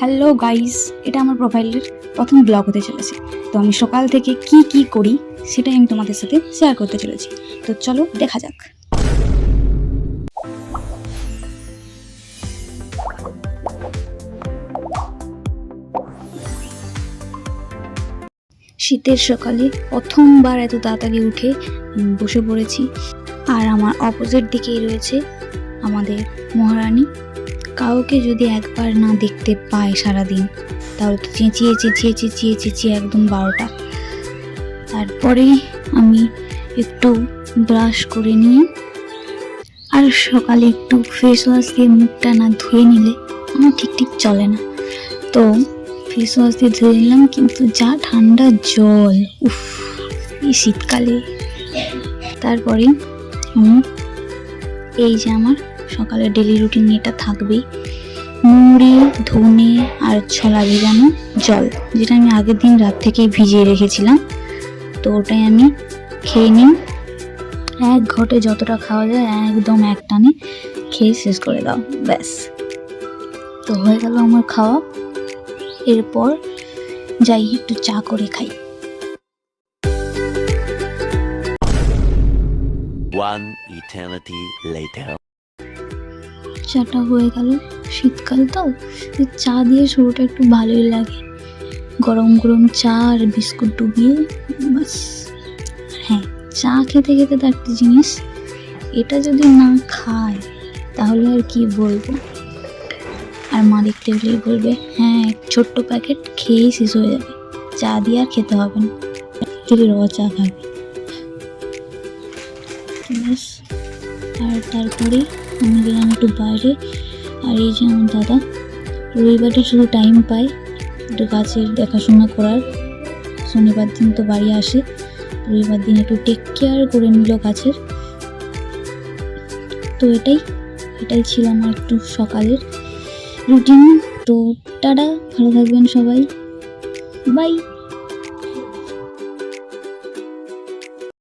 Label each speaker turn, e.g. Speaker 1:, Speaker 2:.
Speaker 1: Hello guys এটা আমার প্রোফাইলের প্রথম ব্লগ হতে চলেছে। তো আমি সকাল থেকে কি কি করি, সেটাই আমি তোমাদের সাথে শেয়ার করতে চলেছি। তো চলো, দেখা যাক। শীতের সকালে প্রথমবার এত তাড়াতাড়ি উঠে বসে পড়েছি। আর আমার অপোজিট দিকেই রয়েছে আমাদের মহারানী। কাউকে যদি একবার না দেখতে পায় সারাদিন, তাহলে তো চেঁচিয়ে চেঁচিয়ে চেঁচিয়ে চেঁচিয়ে একদম বারোটা। তারপরে আমি একটু ব্রাশ করে নিয়ে আর সকালে একটু ফেস ওয়াশ দিয়ে মুখটা না ধুয়ে নিলে আমার ঠিক ঠিক চলে না। তো ফেস ওয়াশ দিয়ে ধুয়ে নিলাম, কিন্তু যা ঠান্ডা জল, উফ, এই শীতকালে। তারপরে আমি এই যে আমার সকালে ডেলি রুটিন এটা থাকবেই। মুড়ি, ধনে আর ছোলা ভিজানো জল, যেটা আমি আগের দিন রাত থেকেই ভিজিয়ে রেখেছিলাম। তো ওটাই আমি খেয়ে নিই এক ঘটে যতটা খাওয়া যায় একদম এক টানে খেয়ে শেষ করে দাও, ব্যাস। তো হয়ে গেল আমার খাওয়া। এরপর যাই, একটু চা করে খাই।
Speaker 2: One eternity later.
Speaker 1: চাটা হয়ে গেল। শীতকাল তো চা দিয়ে শুরুটা একটু ভালোই লাগে। গরম গরম চা আর বিস্কুট ডুবিয়ে, বাস। হ্যাঁ চা খেতে খেতে তো একটা জিনিস, এটা যদি না খায়, তাহলে আর কি বলব? আর মা দেখতে হলেই বলবে হ্যাঁ ছোট্ট প্যাকেট খেয়েই শেষ হয়ে যাবে। চা দিয়ে আর খেতে হবে না। থেকে র চা খাবে। আর তারপরে? আমি গেলাম একটু বাইরে। আর এই যে আমার দাদা রবিবারে শুধু টাইম পায় একটু গাছের দেখাশোনা করার। শনিবার দিন তো বাড়ি আসে, রবিবার দিন একটু টেক কেয়ার করে নিল গাছের। তো এটাই এটাই ছিল আমার একটু সকালের রুটিন তো টাটা, ভালো থাকবেন সবাই। বাই